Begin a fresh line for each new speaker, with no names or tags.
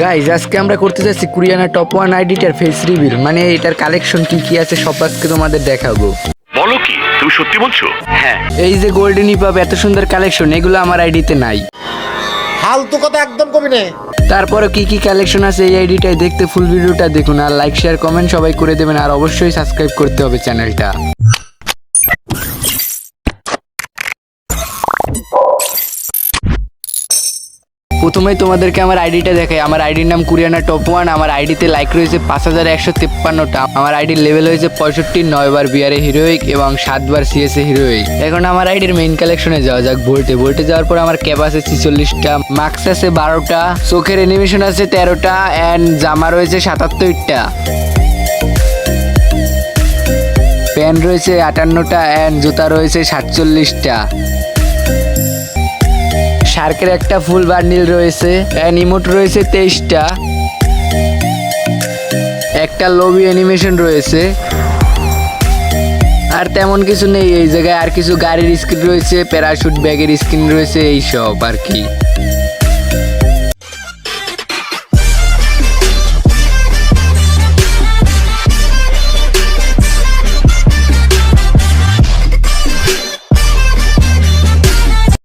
Guys আজকে আমরা করতে যাচ্ছি কুরিয়ানা টপ ওয়ান আইডিটার ফেস রিভিল মানে এটার কালেকশন কি কি আছে সব আজকে তোমাদের দেখাবো।
বলো কি? তুমি সত্যি বলছো? হ্যাঁ।
এই যে গোল্ডেন ইপাব এত সুন্দর কালেকশন এগুলো আমার আইডিতে নাই।
ফালতু কথা একদম কবি নে।
তারপরে কি কি কালেকশন আছে এই আইডিটায় দেখতে ফুল ভিডিওটা দেখুন আর লাইক শেয়ার কমেন্ট সবাই করে দেবেন আর অবশ্যই সাবস্ক্রাইব করতে হবে চ্যানেলটা প্রথমেই তোমাদেরকে আমার আইডিটা দেখাই। আমার আইডির নাম কুরিয়ানা টপ ওয়ান। আমার আইডিতে লাইক রয়েছে পাঁচ হাজার একশো তেপ্পান্নটা। আমার আইডির লেভেল হয়েছে পঁয়ষট্টি, নয়বার বিয়ারে হিরোইক এবং সাতবার সিএসএ হিরোইক এখন আমার আইডির মেইন কালেকশনে যাওয়া যাক ভোল্টে ভোল্টে যাওয়ার পর আমার ক্যাপ আছে ছিচল্লিশটা। মার্কস আছে বারোটা। চোখের অ্যানিমেশন আছে তেরোটা। অ্যান্ড জামা রয়েছে সাতাত্তরটা। প্যান্ট রয়েছে আটান্নটা। অ্যান্ড জুতা রয়েছে সাতচল্লিশটা। শার্কের একটা ফুল বান্ডিল রয়েছে অ্যানিমোট রয়েছে তেইশটা। একটা লবি অ্যানিমেশন রয়েছে। আর তেমন কিছু নেই, এই জায়গায় আর কিছু গাড়ির স্ক্রিন রয়েছে, প্যারাশুট ব্যাগের স্ক্রিন রয়েছে, এইসব আর কি।